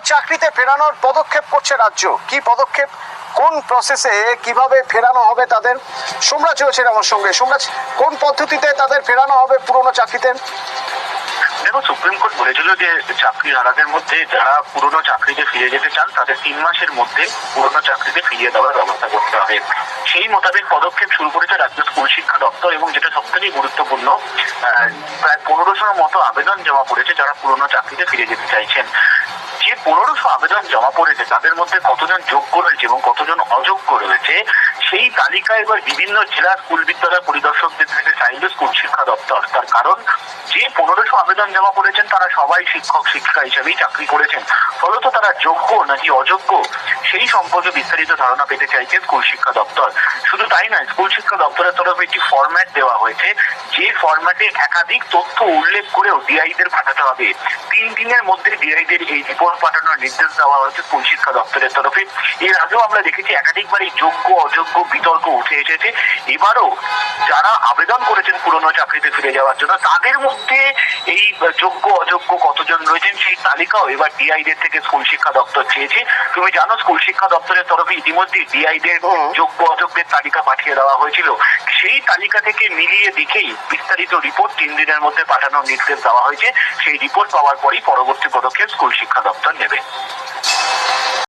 চাকরিতে ফেরানোর পদক্ষেপ করছে রাজ্য। কি পদক্ষেপ? কোন প্রসেসে কীভাবে ফেরানো হবে তাদের? সোমরাজ রয়েছেন আমার সঙ্গে। সোমরাজ, কোন পদ্ধতিতে তাদের ফেরানো হবে পুরনো চাকরিতে? দেখো সুপ্রিম কোর্ট বলেছিল যে চাকরি হারাদের মধ্যে যারা পুরনো চাকরিতে ফিরে যেতে চান, তাদের তিন মাসের মধ্যে পুরনো চাকরিতে ফিরিয়ে দেওয়ার ব্যবস্থা করতে হবে। সেই মোতাবেক পদক্ষেপ শুরু করেছে রাজ্য স্কুল শিক্ষা দপ্তর এবং যেটা সব থেকে গুরুত্বপূর্ণ প্রায় পনেরোশোর মতো আবেদন জমা পড়েছে যারা পুরনো চাকরিতে ফিরে যেতে চাইছেন। যে পনেরোশো আবেদন জমা পড়েছে, তাদের মধ্যে কতজন যোগ্য রয়েছে এবং কতজন অযোগ্য রয়েছে সেই তালিকা এবার বিভিন্ন জেলার স্কুল বিদ্যালয় পরিদর্শকদের থেকে চাইল স্কুল শিক্ষা দপ্তর। তার কারণ, যে পনেরোশো আবেদন জমা করেছেন, তারা সবাই শিক্ষক, শিক্ষিকা হিসেবেই চাকরি করেছেন। ফলত তারা যোগ্য নাকি অযোগ্য সেই সম্পর্কে বিস্তারিত ধারণা পেতে চাইছে স্কুল শিক্ষা দপ্তর। শুধু তাই নয়, স্কুল শিক্ষা দপ্তরের তরফে একটি ফরম্যাট দেওয়া হয়েছে। যে ফরম্যাটে একাধিক তথ্য উল্লেখ করেও ডিআইদের পাঠাতে হবে। তিন দিনের মধ্যে ডিআইদের এই রিপোর্ট পাঠানোর নির্দেশ দেওয়া হয়েছে স্কুল শিক্ষা দপ্তরের তরফে। এর আগেও আমরা দেখেছি একাধিকবার এই যোগ্য, অযোগ্য, বিতর্ক উঠে এসেছে। এবারও যারা আবেদন করেছেন পুরনো চাকরিতে ফিরে যাওয়ার জন্য, তাদের মধ্যে এই যোগ্য অযোগ্য কতজন রয়েছেন সেই তালিকাও এবার ডিআইডের থেকে স্কুল শিক্ষা দপ্তর চেয়েছে। তুমি জানো স্কুল শিক্ষা দপ্তরের তরফে ইতিমধ্যে ডিআইডের যোগ্য অযোগ্যের তালিকা পাঠিয়ে দেওয়া হয়েছিল। সেই তালিকা থেকে মিলিয়ে দেখেই বিস্তারিত রিপোর্ট তিন দিনের মধ্যে পাঠানোর নির্দেশ দেওয়া হয়েছে। সেই রিপোর্ট পাওয়ার পরই পরবর্তী পদক্ষেপ স্কুল শিক্ষা দপ্তর নেবে।